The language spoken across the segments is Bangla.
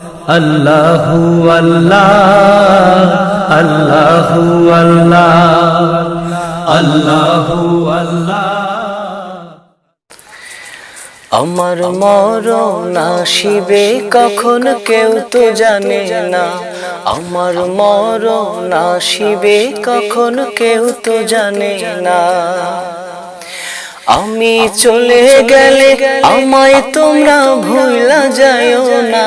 আল্লাহু আল্লাহ আল্লাহু আল্লাহ আমার মরণ আসিবে কখন কেউ তো জানে না। আমার মরণ আসিবে কখন কেউ তো জানে না। আমি চলে গেলে আমায় তোমরা ভুলা যায়ও না।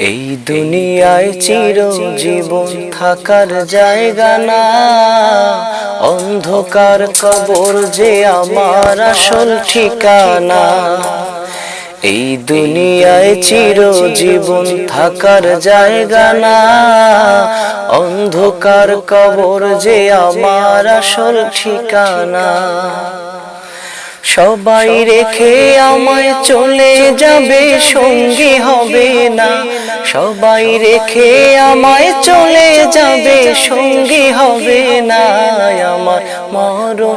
এই দুনিয়ায় চির জীবন থাকার জায়গা না। অন্ধকার কবর যে আমার আসল ঠিকানা। এই দুনিয়ায় চির জীবন থাকার জায়গা না। অন্ধকার কবর যে আমার আসল ঠিকানা। সবাই রেখে আমায় চলে যাবে, সঙ্গী হবে না। সবাই রেখে আমায় চলে যাবে সঙ্গী হবে না আমার মরণ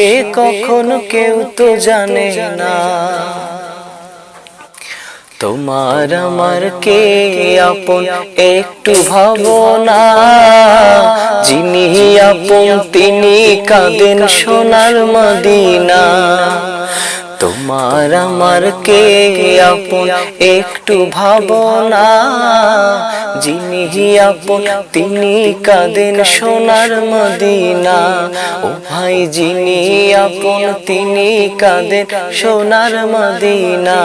কখন কেউ তো জানে না। তোমার আমার কে আপন একটু ভাবনা যিনি আপন, তিনি কাঁদেন সোনার মদিনা। তোমার আমার কে আপন একটু ভাবনা যিনি আপন, তিনি কাঁদেন সোনার মদিনা। ও ভাই, যিনি আপন, তিনি কাঁদেন সোনার মদিনা।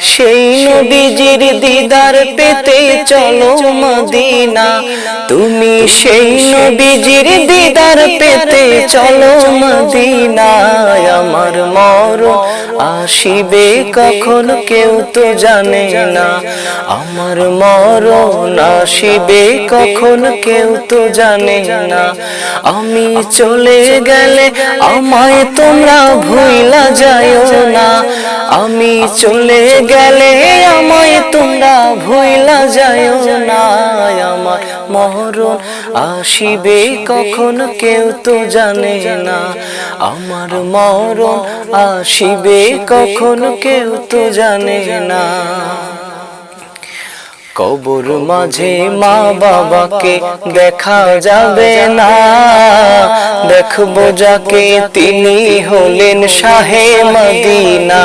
সেই নবীজির দিদার পেতে চলো মদিনা। তুমি সেই নবীজির দিদার পেতে চলো মদিনা। আমার মর আসিবে কখন কেউ তো জানে না। আমার মরণ আসিবে কখন কেউ তো জানে না। আমি চলে গেলে আমায় তোমরা ভুইলা যায় না। আমি চলে গেলে আমায় তোমরা ভুইলা যায় না, আমার মরণ আসিবে কখন কেউ তো জানে না। আমার মরণ আসিবে কখন কেউ তো জানে না। কবর মাঝে মা বাবাকে দেখা যাবে না। দেখব যাকে তিনি হলেন শাহে মদিনা।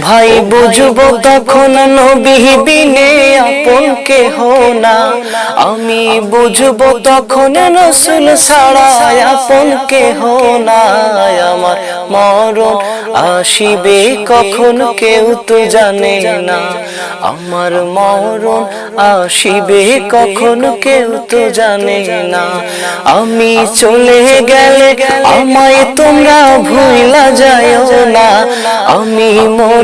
ভাই বুঝব তখন নবী বিনে আপন কেহ না। আমি বুঝব তখন রসুল ছাড়া আপন কেহ না। আমার মরণ আসিবে কখন কেউ তো জানে না। আমার মরণ আসিবে কখন কেউ তো জানে না। আমি চলে গেলে আমায় তোমরা ভুলা যায় না। আমি মরে